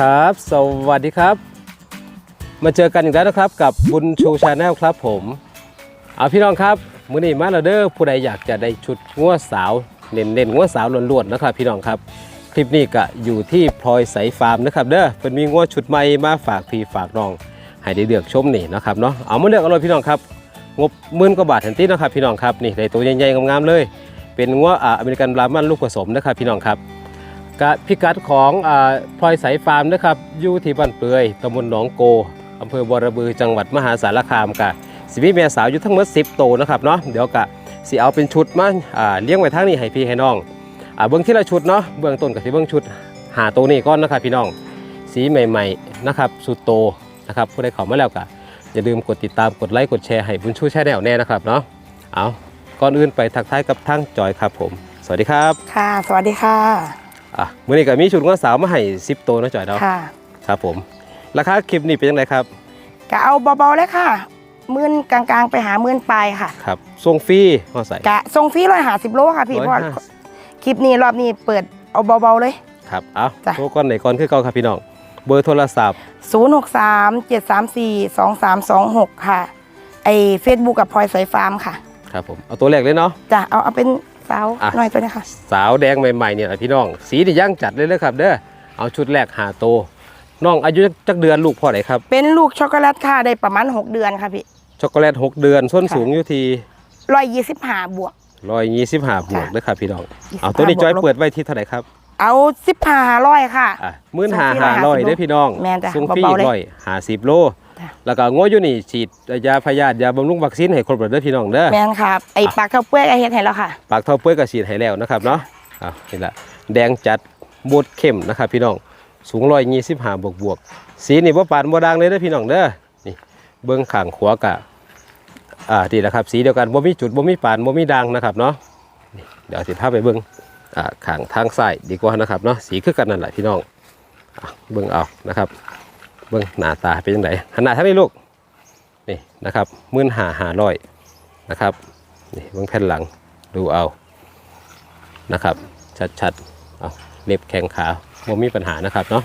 ครับ สวัสดีครับ มาเจอกันอีกแล้วนะครับ กับบุญชูชาแนลครับผมเอาพี่น้องครับมื้อนี้มาแล้วเด้อผู้ใดอยากจะได้ชุดงัวสาวเน้นเน้นงัวสาวล้วนๆนะครับ พี่น้องครับ คลิปนี้ก็อยู่ที่พลอยใสฟาร์มนะครับ เด้อเป็นมีงัวชุดใหม่มาฝากพี่ฝากน้อง ให้ได้เลือกชมนี่นะครับเนาะเอามาเลือกเอาเลยพี่น้องครับงบหมื่นกว่าบาททันทีนะครับ พี่น้องครับนี่ได้ตัวใหญ่ๆงามๆเลย เป็นงัวออเมริกันบรามันลูกผสมนะครับ พี่น้องครับ กะพิกัดของอพลอยสายฟาร์มนะครับอยู่ที่บ้านเปือยตำบลหนองโกอำเภอบัวระบือจังหวัดมหาสารคามกะสิมีแม่สาวอยู่ทั้งหมด10โตนะครับเนาะเดี๋ยวกะสิเอาเป็นชุดมาเลี้ยงไว้ทางนี้ให้พี่ให้น้องอเบื้องที่ละชุดเนาะเบื้องต้นกับที่เบื้องชุดหาตัวนี้ก่อนนะครับพี่น้องสีใหม่ๆนะครับสุดโตนะครับผู้ใดเข้ามาแล้วกะอย่าลืมกดติดตามกดไลค์กดแชร์ให้บุญชูแชร์แนลแน่นะครับเนาะเอาก่อนอื่นไปทักทายกับทั้งจอยครับผม สวัสดีครับ ค่ะ สวัสดีค่ะ อะมื้อนี้ก็มีชุดงัวสาวมาให้10ตัวนะจอยเนาะค่ะครับผม ราคาคลิปนี้เป็นยังไงครับกะเอาเบาๆเลยค่ะหมื่นกลางๆ ไปหาหมื่นปลายค่ะ ครับส่งฟรีพอใส่กะทรงฟรีร้อยหาสิบโลค่ะพี่เพราะว่า150คลิปนี้รอบนี้เปิดเอาเบาๆเลยครับเอาจ้ะโทรก่อนไหนก่อนคือเก่าครับพี่น้องเบอร์โทรศัพท์ 0 6 3 7 3 4 2 3 2 6 ค่ะ ไอเฟซบุ๊กกับพลอยสายฟาร์มค่ะ ครับผม เอาตัวแรกเลยเนาะ จ้ะ เอาเอาเป็น สาวอะหน่อยตัวนี้ค่ะ สาวแดงใหม่ๆเนี่ยแหละพี่น้อง สีนี่ย่างจัดเลยเลยครับ เด้อเอาชุดแรกหาโตวน้องอายุจักเดือนลูกพ่อไหนครับ เป็นลูกช็อกโกแลตค่ะได้ประมาณ 6 เดือนค่ะพี่ ช็อกโกแลต 6 เดือนส้นค่ะสูงอยู่ที่ร้อยยี่สิบห้าบวก125บวกค่ะเด้อครับพี่น้อง25เอาตัวนี้จอยบวกลบเปิดไว้ที่เท่าไหร่ครับ เอาสิบห้าร้อยค่ะอะมื่นส่หางฟรีหาร้อย150เด้อพี่น้องแม่นจ้ะส่งฟรีเบาๆเลยร้อยหาสิบโลจ้ะ แล้วก็งัวอยู่นี่ฉีดยาพยาธิยาบำรุงวัคซีนให้ครบเลยเด้อพี่น้องเด้อแมนครับไอปากข้าวเปื้อยไอเฮ็ดให้แล้วค่ะ ปากเท่าเปื้อยก็ฉีดให้แล้วนะครับเนาะอะนี่แหละแดงจัดบดเข้มนะครับ พี่น้องสูงร้อยยี่สิบห้าบวกบวกๆสีนี่ว่าปานบ่ดังเลยเด้อพี่น้องเด้อนี่เบื้องข้างขวากะอ่าดีแหละครับ สีเดียวกันบ่มีจุดบ่มีปานบ่มีดังนะครับเนาะนี่เดี๋ยวสิพาไปเบื้องอ่าข้างทางซ้ายดีกว่านะครับเนาะสีคือกันนั่นแหละพี่น้องอะเบื้องเอานะครับ เบื้องหน้าตาเป็นยังไงขนาดเทั้งนี้ลูกนี่นะครับมื่นหาหาร้อยนะครับนี่เบื้องแผ่นหลังดูเอานะครับ ชัดๆเอาเล็บแข้งขาบ่มีปัญหานะครับเนาะ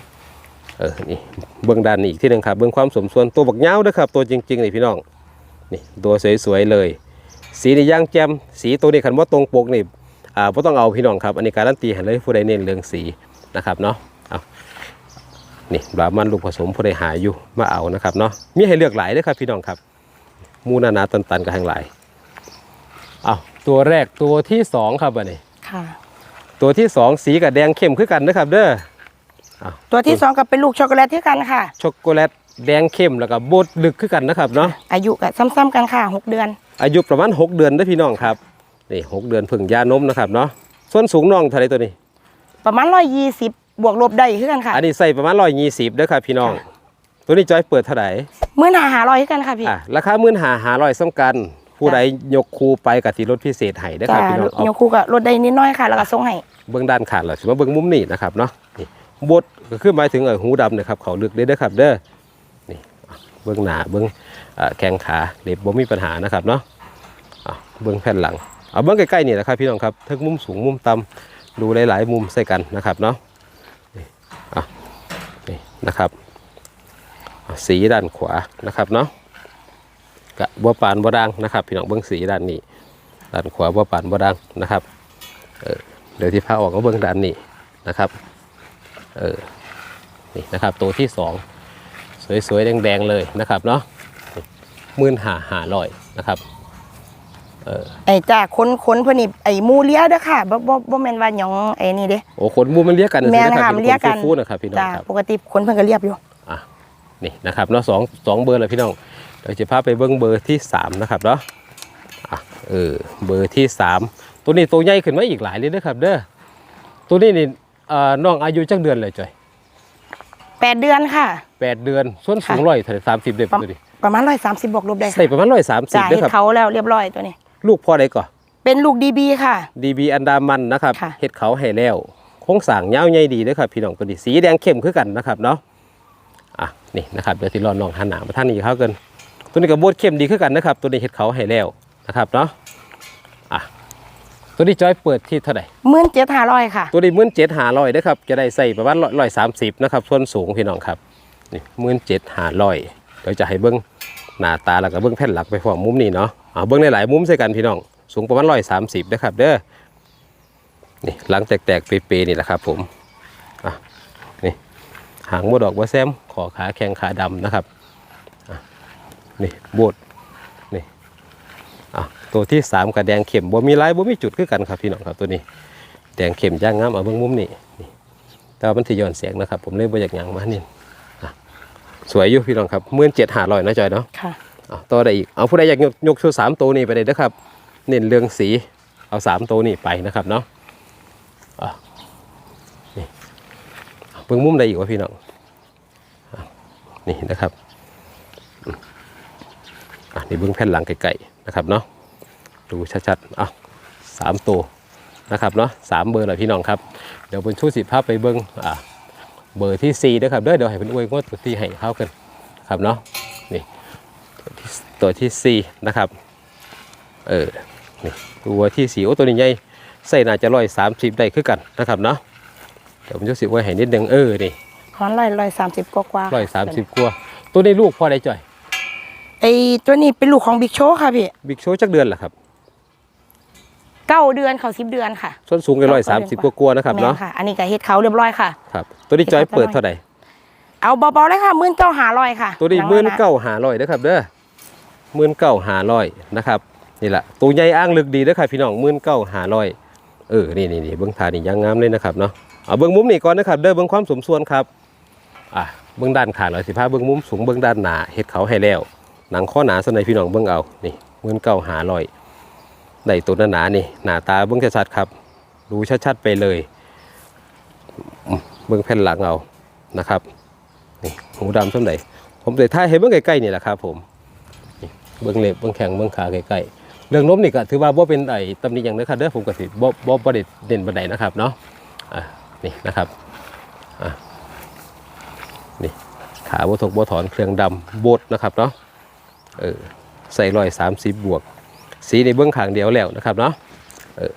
เออนี่เบื้องด้านนี้อีกที่หนึ่งครับเบื้องความสมส่วนตัวบักเงาด้วนะครับ ตัวจริงๆนี่พี่น้องนี่ตัวสวยๆเลย สีนี่ย่างแจ่มสีตัวนี้คันว่าตรงปกนี่อ่าบ่ต้องเอาพี่น้องครับ อันนี้การันตีให้เลยผู้ใดเน้นเรื่องสีนะครับเนาะ นี่บรามันลูกผสมผู้ใดหาอยู่มาเอานะครับเนาะมีให้เลือกหลายเด้วยครับพี่น้องครับมูนานาตันๆกันทั้งหลายเอาตัวแรกตัวที่สองครับอันนี้ค่ะ ตัวที่สองสีกับแดงเข้มคือกันนะครับเด้อตัวที่สองก็เป็นลูกช็อกโกแลตที่กันค่ะ ช็อกโกแลตแดงเข้มแล้วก็บดลึกคือกันนะครับเนาะอายุก็ซ้ำๆกันค่ะหกเดือน อายุประมาณ6เดือนเด้อพี่น้องครับนี่หกเดือนเพึ่งยานมนะครับเนาะส่วนสูงน้องเท่าไรตัวนี้ ประมาณร้อยยี่สิบ บวกลบได้คือกันค่ะอันนี้ใส่ประมาณ120เด้อครับพี่น้องค่ะตัวนี้จอยเปิดเท่าไหร่เมื่อหนาหาร้อยคือกันค่ะพี่อะราคามื่นหาหาร้อยซ้ำกัน ผู้ใดยกคูไปกับที่รถพิเศษให้เด้อคจ้ารับพี่น้องเอาโยคูก็ลดได้นิดหน้อยค่ะแล้วก็ส่งให้เบื้องด้านขาดแล้วถือว่าเบื้องมุมนี่นะครับเนาะนี่บดก็คือหมายถึงเออหูดำนะครับเขาลึกเด้อเด้อครับ เด้อนี่อะเบื้องหน้าเบื้องเอ่อแข้งขาเล็บบ่มีปัญหานะครับเนาะอะเบื้องแผ่นหลังเอาเบื้องใกล้ๆนี่นะครับพี่น้องครับทั้งมุมสูงมุมต่ำดูหลายๆมุมใส่กันนะครับเนาะนี่อะ นะครับ สีด้านขวานะครับเนาะกะบัวปานบัวดังนะครับ พี่น้องเบื้องสีด้านนี้ด้านขวาบัวปานบัวดังนะครับเดี๋ยวที่พาออกก็เบื้องด้านนี้นะครับเออนี่นะครับตัวที่สองสวยๆแดงๆเลยนะครับเนาะมื่นหาหาลอยนะครับ ไอ้จ้าคนคนเพื่อนนี่ไอ้หมูเลี้ยเด้อค่ะบ่บ่บ่แม่นว่าหยองไอ้นี่เด้โอ้ขนมูมันเรียกกันนะแม่นสิค่ะรับมันเรียกกันป็ฟูๆนะครับพี่น้องจ้าครับปกติคนเพิ่นก็เรียบอยู่อะนี่นะครับเนาะสองสองเบอร์เลยพี่น้องเดี๋ยวจะพาไปเบิ้งเบอร์ที่สามนะครับเนาะอะเออเบอร์ที่สามตัวนี้ตัวใหญ่ขึ้นมาอีกหลายเลยนะครับเด้อตัวนี้นี่เอ่อน้องอายุจักเดือนเลยจ้อยแปดเดือนค่ะแปดเดือนส่วนสูงค่ะร้อยเท่าไหร่สามสิบเดือนประตัวนี้ประมาณร้อยสามสิบบวกลบได้ใส่ค่ะประมาณร้อยสามสิบจ้าเด้อเฮ็ดครับเขาแล้วเรียบร้อยตัวนี้ ลูกพ่อใดก่อนเป็นลูกดีบีค่ะ ดีบีอันดามันนะครับค่ะเฮ็ดเขาให้แล้วโครงสร้างยาวใหญ่ดีเด้อครับพี่น้องตัวนี้สีแดงเข้มคือกันนะครับเนาะอะนี่นะครับเดี๋ยวที่รอน้องหันหน้ามาท่านนี้เขากันตัวนี้ก็บดเข้มดีคือกันนะครับ ตัวนี้เฮ็ดเขาให้แล้วนะครับเนาะอะตัวนี้จอยเปิดที่เท่าไหร่ หมื่นเจ็ดห้าร้อยค่ะ ตัวนี้มื่นเจ็ดหาร้อยนะครับจะได้ใส่ประมาณร้อยสามสิบนะครับส่วนสูงพี่น้องครับนี่มื่นเจ็ดหาร้อยเดี๋ยวจะให้เบิ้ง หน้าตาแล้วก็เบิ้องแผ่นหลักไปพร้อมมุมนี้เนาะเอาเบิ้องในหลายมุมใส่กันพี่น้อง สูงประมาณร้อยสามสิบนะครับเด้อนี่หลังแตกๆเปรย์ๆนี่แหละครับผมอะนี่หางบดอกบัวแซมขอขาแข้งขาดำนะครับอะนี่โบดนี่อะตัวที่สามกระแดงเข็มบ่มีลายบ่มีจุดคือกันครับพี่น้องครับตัวนี้ แดงเข็มย่างงามเอาเบื้องมุมนี่นี่แต่ว่ามันที่ย้อนเสียงนะครับ ผมเลยบ่อยากยังมานี่ สวยอยู่พี่น้องครับมื่นเจ็ดหาร้อยนะจอยเนาะค่ะเอาต่อได้อีกเอาผู้ใดอยากยกยกชูสามตัวนี้ไปเลยนะครับ เน้นเรื่องสีเอาสามตัวนี้ไปนะครับเนาะอะนี่เอาเบื้องมุมได้อีกวะพี่น้องอะนี่นะครับอืมอะนี่เบื้องแผ่นหลังไกลๆนะครับเนาะดูชัดๆอะสามตัวนะครับเนาะสามเบอร์เลยพี่น้องครับ เดี๋ยวบนชูสิภาพไปเบิ้งอ่า เบอร์ที่สี่ด้วยครับเด้อเดี๋ยวให้เป็นอวยงวดตัวที่ให้เข้ากันครับเนาะนี่ตัวที่ตัวที่สี่นะครับเออนี่ตัวที่สี่โอ้ตัวนี้ใหญ่ใส่น่าจะร้อยสามสิบได้คือกันนะครับเนาะเดี๋ยวผมจะสิไว้ให้นิดนึงเออนี่ขอนร้อยร้อยสามสิบกว่าๆร้อยสามสิบกว่าตัวนี้ลูกพ่อได้จ่อยไอตัวนี้เป็นลูกของบิ๊กโชว์ค่ะพี่บิ๊กโชว์จักเดือนเหรอครับ เก้าเดือนเขาสิบเดือนค่ะ ส้นสูงกันร้อยสามสิบกว่าๆนะครับแม่เนาะค่ะ อันนี้ก็เฮ็ดเขาเรียบร้อยค่ะ ครับตัวนี้จอยเปิดเท่าไหร่เอาเบาๆเลยค่ะหมื่นเก้าหาร้อยค่ะตัวนี้หลังหมื่นแล้วะเก้าหาร้อยนะครับเด้อหมื่นเก้าหาร้อยนะครับนี่แหละตัวใหญ่อ้างลึกดีเด้อครับพี่น้องหมื่นเก้าหาร้อยเออนี่นี่นี่เบื้องทานี่ยังงามเลยนะครับเนาะเอาเบื้องมุมนี่ก่อนนะครับเด้อเบื้องความสมส่วนครับอะเบื้องด้านขาร้อยสิบห้าเบื้องมุมสูงเบื้องด้านหนาเฮ็ดเขาให้แล้วหนังข้อหนาสนในพี่น้องเบื้องเอานี่หมื่นเก้าหาร้อย ได้ตัวหนาๆนี่หน้าตาเบื้องชัดๆครับ ดูชัดๆไปเลยเบื้องแผ่นหลังเอานะครับนี่หูดำส้มไหนผมเลยท่ายให้เบื้องใกล้ๆนี่แหละครับผมเบื้องเล็บเบื้องแข้งเบื้องขาใกล้ๆเรื่องล้มนี่ก็ถือว่าบ่เป็นไอ้ตำหนิอย่างนะครับเด้อผมก็สิบ่บ่บ่ได้เด่นบันไดนะครับเนาะอะนี่นะครับอะนี่ขาบ่ถกบ่ถอนเครื่องดำโบดนะครับเนาะเออใส่ร้อยสามสิบบวก สีในเบื้องขางเดียวแล้วนะครับเนาะเออ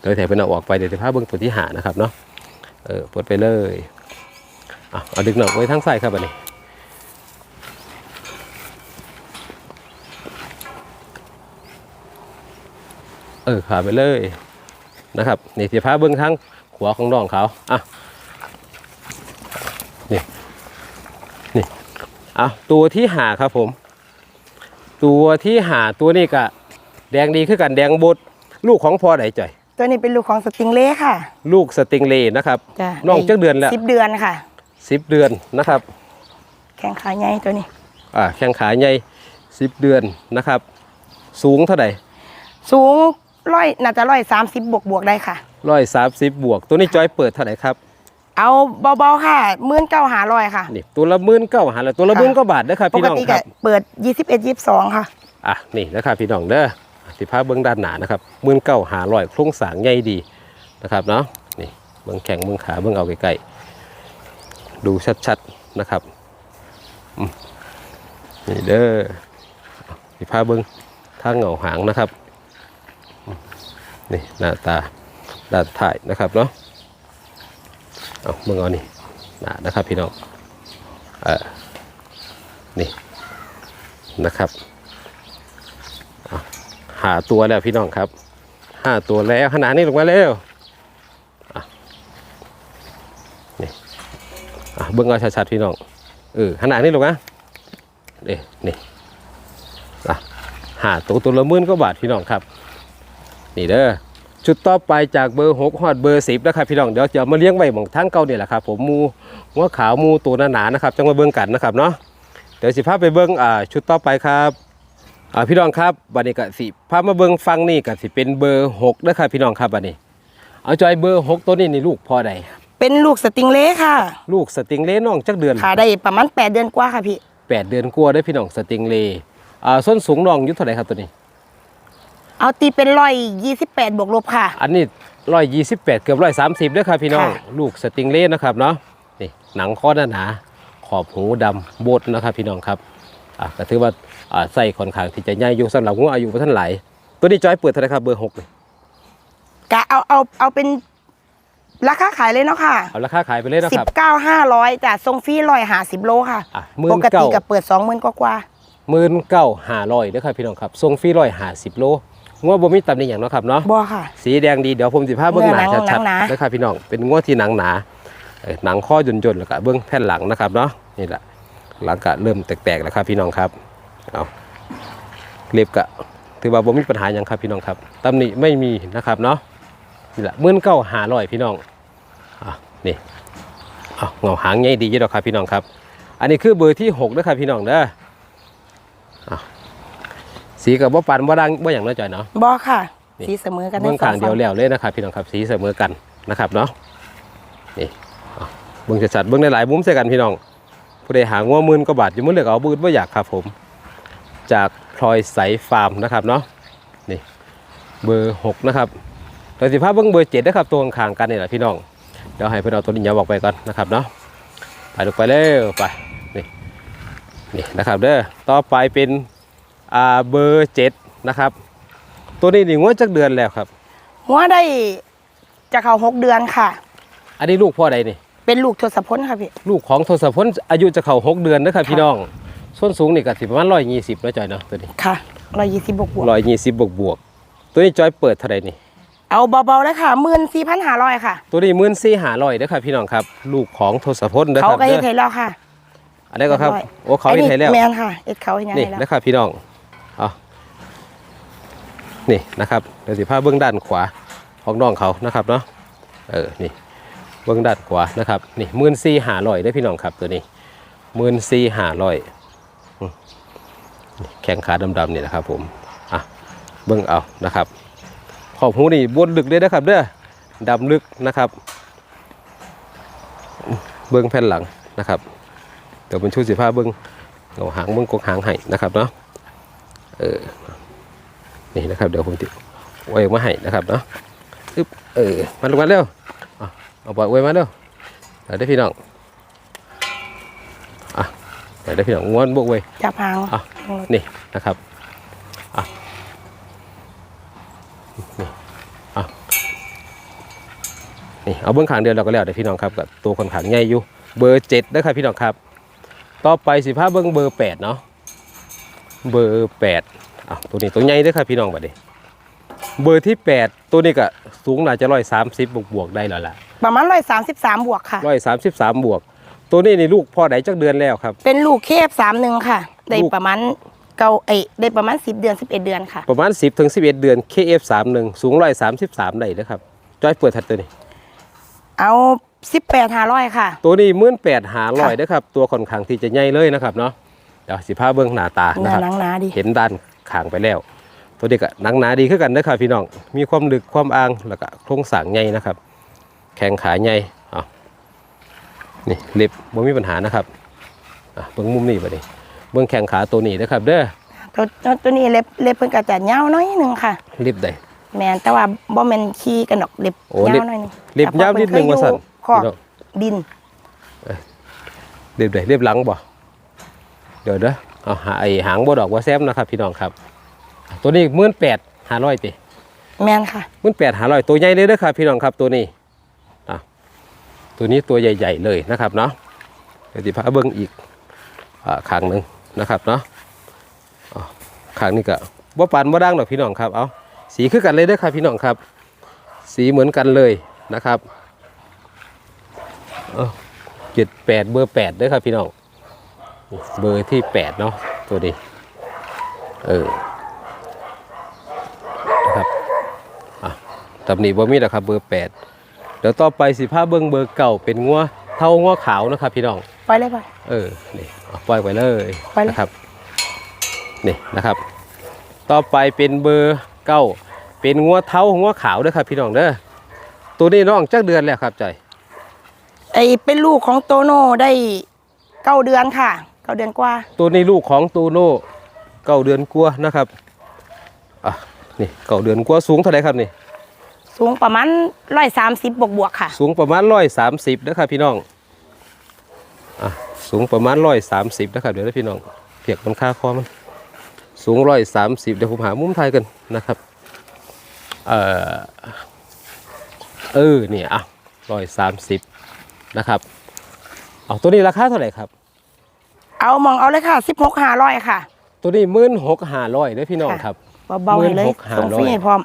เดี๋ยวแถมเป็นเอาออกไปเดี๋ยวจะพาเบื้องตัวที่หานะครับเนาะเออปลดไปเลยอะเอาดึงหน่อยไว้ทั้งใส่ครับอันนี้เออขาไปเลยนะครับนี่สีผ้าเบื้องทั้งขวาของน้องเขาอะนี่นี่อะตัวที่หาครับผม ตัวที่หาตัวนี้กะ แดงดีคือกันแดงบดลูกของพ่อไหนจ่อย ตัวนี้เป็นลูกของสติงเล่ค่ะลูกสติงเลย์นะครับจ้ะน้องจักเดือนแล้วสิบเดือนค่ะ สิบเดือนนะครับ แข้งขาใหญ่ตัวนี้ อ่าแข้งขาใหญ่สิบเดือนนะครับ สูงเท่าไหร่สูงร้อยน่าจะร้อยสามสิบบวกบวกๆได้ค่ะ ร้อยสามสิบบวก ตัวนี้จอยเปิดเท่าไหร่ครับ เอาเบาๆค่ะหมื่นเก้าหาร้อยค่ะ นี่ตัวละหมื่นเก้าหาแล้วตัวละค่ะหมื่นก็บาทนะครับปพี่กน้องติคก็รับ เปิดยี่สิบเอ็ดยี่สิบสองค่ะ อะนี่นะครับพี่น้องเด้อ สิพาเบื้องด้านหนานะครับมื่นเก้าหาร้อยโครงสร้างใหญ่ดีนะครับเนาะนี่เบื้องแข้งเบื้องขาเบื้องเอาใกล้ๆดูชัดๆนะครับอืมนี่เด้อสิพาเบื้องทางเหงาหางนะครับอืมนี่หน้าตาด้านถ่ายนะครับเนาะเอาเบื้องเอานี่หน้านะครับพี่น้องเออนี่นะครับ หาตัวแล้วพี่น้องครับหาตัวแล้วขนาดนี้ลงมาเร็วนี่เบิ้งเอาชัดๆพี่น้องเออขนาดนี้ลงนะเอ๊นี่หาตัวตัวละหมื่นก็บาทพี่น้องครับ นี่เด้อชุดต่อไปจากเบอร์หกฮอดเบอร์สิบนะครับพี่น้องเดี๋ยวจะมาเลี้ยงไว้หมองทั้งเก่าเนี่ยแหละครับผมมูหัวขาวมูตัวหนาๆนะครับจังมาเบิ้งกันนะครับเนาะเดี๋ยวสิพาไปเบิ้งอ่าชุดต่อไปครับ อ่าพี่น้องครับบัดนี้ก็สิพามาเบิ่งฟังนี่ก็สิเป็นเบอร์หกเด้อครับพี่น้องครับบัดนี้เอาจอยเบอร์หกตัวนี้นี่ลูกพอใดเป็นลูกสติงเล่ค่ะ ลูกสติงเล่น้องจักเดือนขาได้ประมาณแปดเดือนกว่าค่ะพี่แปดเดือนกว่าได้อพี่น้องสติงเล่อ่าส้นสูงน้องอยุทธเท่าไหร่ครับตัวนี้ เอาตีเป็นร้อยยี่สิบแปดบวกลบค่ะ อันนี้ร้อยยี่สิบแปดเกือบร้อยสามสิบเด้อครับพี่น้องค่ะลูกสติงเล่นะครับเนาะนี่หนังข้อหนาหนาขอบหูดำโบดนะครับพี่น้องครับอะก็ถือว่าอ่า ใส่ค่อนข้างที่จะใหญ่อยู่สำหรับงูอายุบ่ท่านหลายตัวนี้จอยเปิดเท่าไหร่ครับเบอร์หกนี่กะเอาเอาเอาเป็นราคาขายเลยเนาะค่ะเอาราคาขายไปเลยนะสิครับบเก้าห้าร้อยจ้ะทรงฟรีร้อยหาสิบโลค่ะ อะปกติ19,000กับเปิดสองหมื่นกว่าหมื่นเก้าห้าร้อยเด้อครับพี่น้องครับทรงฟรีร้อยห้าสิบโลงัวบ่มีตำหนิอย่างเนาะครับเนาะๆบ่ค่ะ สีแดงดีเดี๋ยวผมสิพาเบื้องหน้าเนื้อหนังชัดหนาๆนะครับพี่น้องเป็นงัวที่หนังหนาเอ่อหนังข้อย่นๆแล้วก็เบื้องแผ่นหลังนะครับเนาะนี่แหละหลังก็เริ่มแตกๆแล้วครับพี่น้องครับ เอาเล็บก็ถือว่าบ่มีปัญหาอย่างครับพี่น้องครับตำหนิไม่มีนะครับเนาะนี่แหละมื่นเก้าหาร้อยพี่น้องอะนี่เอาเงาหางใหญ่ดีอยู่ดอกครับพี่น้องครับ อันนี้คือเบอร์ที่หกนะครับพี่น้องเด้อเอาสีกับว่าปันว่าดังว่าอย่างน้อยจ่อยเนาะบ่ค่ะนี่สีเสมอกันเบื้องทั้ข้างเดียวแล้วเลยนะครับพี่น้องครับสีเสมอกันนะครับเนาะนี่เอาเบื้องจัดๆเบื้องหลายๆมุมใส่กันพี่น้องผู้ใดหางัวหมื่นก็บาทอยู่มื่อเลือกเอาบืดว่าอยากครับผม จากพลอยใสฟาร์มนะครับเนาะนี่เบอร์หกนะครับโดยสิภาพเบื้องเบอร์เจ็ดนะครับตัวข้างๆกันนี่แหละพี่น้องเดี๋ยวให้เพื่อนเอาตัวนี้ยาวบอกไปก่อนนะครับเนาะไปลูกไปเร็วไปนี่นี่นะครับเด้อต่อไปเป็นอ่าเบอร์เจ็ดนะครับ ตัวนี้นี่งวดจักเดือนแล้วครับหัวได้จะเข้าหกเดือนค่ะ อันนี้ลูกพ่อใดนี่ เป็นลูกทศพลค่ะพี่ ลูกของทศพลอายุจะเข้าหกเดือนนะครับพี่น้อง ส่วนสูงนี่ก็สิประมาณร้อยยี่สิบแล้วจอยเนาะตัวนี้ค่ะร้อยยี่สิบบวกบวกร้อยยี่สิบบวกบวกๆตัวนี้จอยเปิดเท่าไหร่นี่ เอาเบาๆเลยค่ะหมื่นสี่พันห้าร้อยค่ะ ตัวนี้มื่นสี่หาร้อยเด้อครับพี่น้องครับ ลูกของทศพลเด้อเขาครับก็เฮ็ดเด้อให้แล้วค่ะ อันนี้ก็ครับเรียบร้อยโอ้เขาเฮ็ดให้แล้วแมนค่ะเอ็ดเขาให้ยังนี่ไงแล้วนะครับพี่น้องเอานี่นะครับเดี๋ยวสิพาเบื้องด้านขวาของน้องเขานะครับเนาะเออนี่เบื้องด้านขวานะครับนี่มื่นสี่หาร้อยได้อพี่น้องครับตัวนี้มื่นสี่หาร้อย แข้งขาดำๆนี่นะครับผมอะเบิ่งเอานะครับขอบหูนี่บนลึกเลยนะครับเด้อดำลึกนะครับ เบิ่งแผ่นหลังนะครับเดี๋ยวเป็นชุดสีผ้าเบิ่งเงาหางเบิ่งกกหางให้นะครับเนาะเออนี่นะครับ เดี๋ยวผมติไว้มาให้นะครับเนาะอึ๊บเออมาลงมาเร็วเอาปล่อยไว้มาเร็วเดี๋ยวได้พี่น้องะเดี๋ยวได้พี่น้องง้วนบวกไว้จับหางอะนี่นะครับอะนี่อะนี่เอาเบื้องขางเดียวเราก็แล้วเดี๋ยวพี่น้องครับกับตัวคนขางใหญ่อยู่เบอร์เจ็ดนะครับพี่น้องครับ ต่อไปสิบห้าเบื้องเบอร์แปดเนาะเบอร์แปดอะตัวนี้ตัวใหญ่เด้วยครับพี่น้องบัดนี้เบอร์ที่แปดตัวนี้ก็สูงน่าจะร้อยสามสิบบวกบวกๆได้แล้วล่ะประมาณร้อยสามสิบสามบวกค่ะร้อยสามสิบสามบวก ตัวนี้นี่ลูกพ่อไหนจักเดือนแล้วครับ เป็นลูกเคฟสามหนึ่งค่ะ ได้ลูกประมาณเก้าเอยได้ประมาณสิบเดือนสิบเอ็ดเดือนค่ะ ประมาณ 10ถึง11 เดือน KF31 สูง133ได้นะครับจอยเปิดทัดตัวนี้ เอาสิบแปดห้าร้อยค่ะ ตัวนี้มื่นแปดหาลอยค่ะนะครับ ตัวค่อนข้างที่จะใหญ่เลยนะครับเนาะเดี๋ยวสิพาเบิ้งหน้าตาเนื้นะอครับ หนังหนาดี เห็นด้านข้างไปแล้ว ตัวนี้ก็หนังหนาดีขึ้นกันนะครับพี่น้อง มีความลึกความอ่างแล้วก็โครงสร้างใหญ่นะครับ แข้งขาใหญ่เอา นี่เล็บบ่มีปัญหานะครับอะเบิ้งมุมนี้บ่ดิเบิ้งแข้งขาตัวนี้นะครับ เด้อตัวตัวตัวนี้เล็บเล็บเพิ่นกระจัดยาวน้อยหนึ่งค่ะเล็บใดแมนแต่ว่าบ่แม่นขี้กันดอกเล็บโอ้เล็ยาบวหน่อยหนึงเล็บยาวนิดนึงว่าสั่นขอบพี่น้องดินเรียบเลยเรียบหลังบ่เดี๋ยวเด้อเอาหาไอหางบ่ดอกว่าแซมนะครับ พี่น้องครับ ตัวนี้มื่นแปดหาร้อยติแมนค่ะมื่นแปดหาร้อยตัวใหญ่เลยเด้อครับพี่น้องครับตัวนี้อะ ตัวนี้ตัวใหญ่ ๆ เลยนะครับเนาะสิพาเบิ้งอีกอขางหนึ่งนะครับเนาะขางนี้ก็บ่ปานบ่ดังดอกพี่น้องครับเอาสีคือกันเลยเด้อครับพี่น้องครับ สีเหมือนกันเลยนะครับเจ็ดแปดเบอร์แปดด้อครับพี่น้องเบอร์ที่แปดเนาะตัวนี้เออนะครับอะตำหนิบ่มีนะครับเบอร์แปด ดี๋ยวต่อไปสิผ้าเบิ้งเบอร์เก่าเป็นงัวเท่างัวขาวนะครับ พี่น้องไปเลยไปเออนี่เอาปล่อยไปเลยไปเลยนะครับนี่นะครับ ต่อไปเป็นเบอร์เก้าเป็นงัวเท้างัวขาวเด้อครับ พี่น้องเด้อตัวนี้น้องจักเดือนแล้วครับใจอยไอเป็นลูกของโตโน่ได้เก้าเดือนค่ะเก้าเดือนกว่า ตัวนี้ลูกของตูโน่เก้าเดือนกลัวานะครับอะนี่เก้าเดือนกลัวาสูงเท่าไหร่ครับนี่ สูงประมาณร้อยสามสิบบวกบวกๆค่ะ สูงประมาณร้อยสามสิบนะครับพี่น้องอะสูงประมาณร้อยสามสิบนะครับเดี๋ยวนะพี่น้องเพียกมันค่าคอมัน สูงร้อยสามสิบเดี๋ยวผมหามุมไทยกันนะครับ เอ่อเออเนี่ยอะร้อยสามสิบนะครับ เอาตัวนี้ราคาเท่าไหร่ครับ เอามองเอาเลยค่ะสิบหกห้าร้อยค่ะ ตัวนี้มื่นหกห้าร้อยเด้อพี่น้องครับเบาๆให้เลย16,500ส่งฟรีให้พร้อม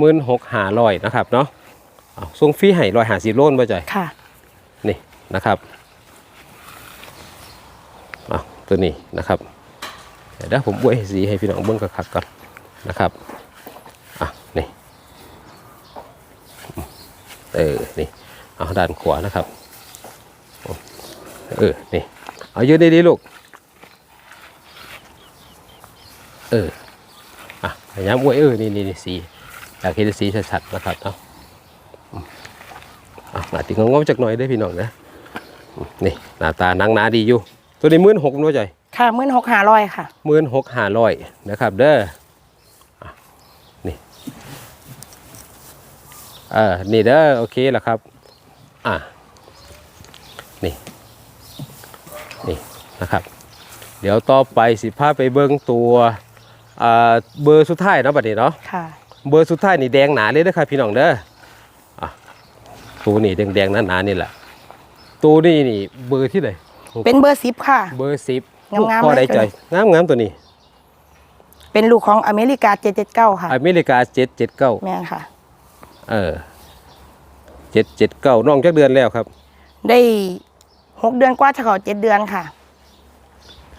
มื่นหกห้าร้อยนะครับเนาะเอาส่งฟรีให้ร้อยห้าสิบโลนป่ะจอยค่ะ นี่นะครับเอาตัวนี้นะครับ เดี๋ยวผมบวยสีให้พี่น้องเบิ้งคักๆก่อนนะครับอะนี่เออนี่เอาด้านขวานะครับเออนี่เอายืนดีๆลูกเอออะพยายามบวยเออนี่นี่นี่สี อยากเห็นสีชัดๆนะครับเนาะอะหน้าติงงงๆจักหน่อยได้อพี่น้องนะนี่หน้าตาหนังหนาดีอยู่ ตัวนี้มื่นหกน้อยใจค่ะมื่นหกห้าร้อยค่ะมื่นหกห้าร้อยนะครับ เด้ออะนี่เออนี่เด้อโอเคแล้วครับ อะนี่นี่นะครับ เดี๋ยวต่อไปสิพาไปเบิ้งตัวอ่าเบอร์สุดท้ายเนาะบัดนี้เนาะค่ะ เบอร์สุดท้ายนี่แดงหนาเลยนะครับพี่น้องเด้ออะตัวนี้แดงๆหนาๆนี่แหละตัวนี้นี่เบอร์ที่ไหนเป็นเบอร์สิบค่ะ เบอร์สิบงามๆพอได้เลยใจงามงามๆตัวนี้ เป็นลูกของอเมริกาเจ็ดเจ็ดเก้าค่ะ อเมริกาเจ็ดเจ็ดเก้าแม่นค่ะ เออเจ็ดเจ็ดเก้าน้องจักเดือนแล้วครับ ได้หกเดือนกว่าจะเขาเจ็ดเดือนค่ะ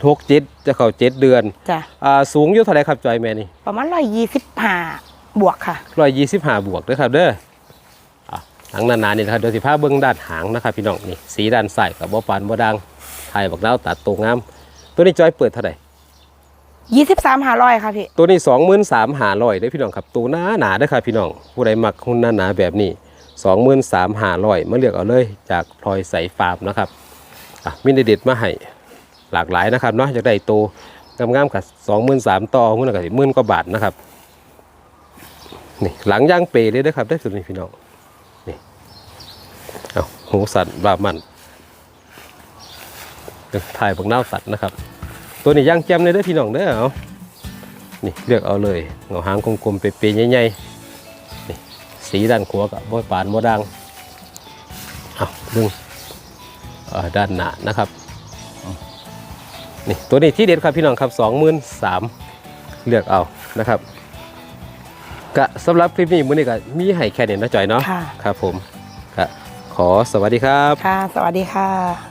หกเจ็ดจะเข้าเจ็ดเดือนจ้ะอ่าสูงอยู่เท่าไหรครับจอยแม่นี่ ประมาณร้อยยี่สิบห้า บวกค่ะร้อยยี่สิบห้าบวกเด้อครับเด้ออะหางนานๆนี่นะครับเดี๋ยวสิพาเบิ้งด้านหางนะครับพี่น้องนี่สีด้านใส่กับบ่ปานบ่ดังถ่ายบักดาวตัดตรงงาม ตัวนี้จอยเปิดเท่าไหร่ยี่สิบสามห้าร้อยค่ะพี่ตัวนี้สองหมื่นสามหาร้อยได้อพี่น้องครับตัวหนาหนาๆเด้อครับพี่น้องผู้ใดมักหุ่นหนาหนาๆแบบนี้สองหมื่นสามหาร้อยมาเลือกเอาเลยจากพลอยใสฟาร์มนะครับอะมีเด็ดๆมาให้หลากหลายนะครับเนาะอยากได้ตัวงามๆกับสองหมื่นสามต่อหุ่นกับหมื่นกว่าบาทนะครับ นี่หลังย่างเปรเลยนะครับได้อตัวนี้พี่น้องนี่เอาหูสัตว์บามันถ่ายบักเน่าสัตว์นะครับ ตัวนี้ย่างแจ่มเลยเด้พี่น้องเด้เอานี่เลือกเอาเลยเงาหางกลมๆเปรย์ๆใหญ่ๆนี่สีด้านขวากับบ่ปานบ่ดังเอาดึงด้านหน้านะครับนี่ตัวนี้ที่เด็ดครับพี่น้องครับสองหมื่นสามเลือกเอานะครับ กะสำหรับคลิปนี้มื้อนี้ก็มีให้แค่นี้นะจอยเนาะค่ะ ครับผมกะขอสวัสดีครับ ค่ะ สวัสดีค่ะ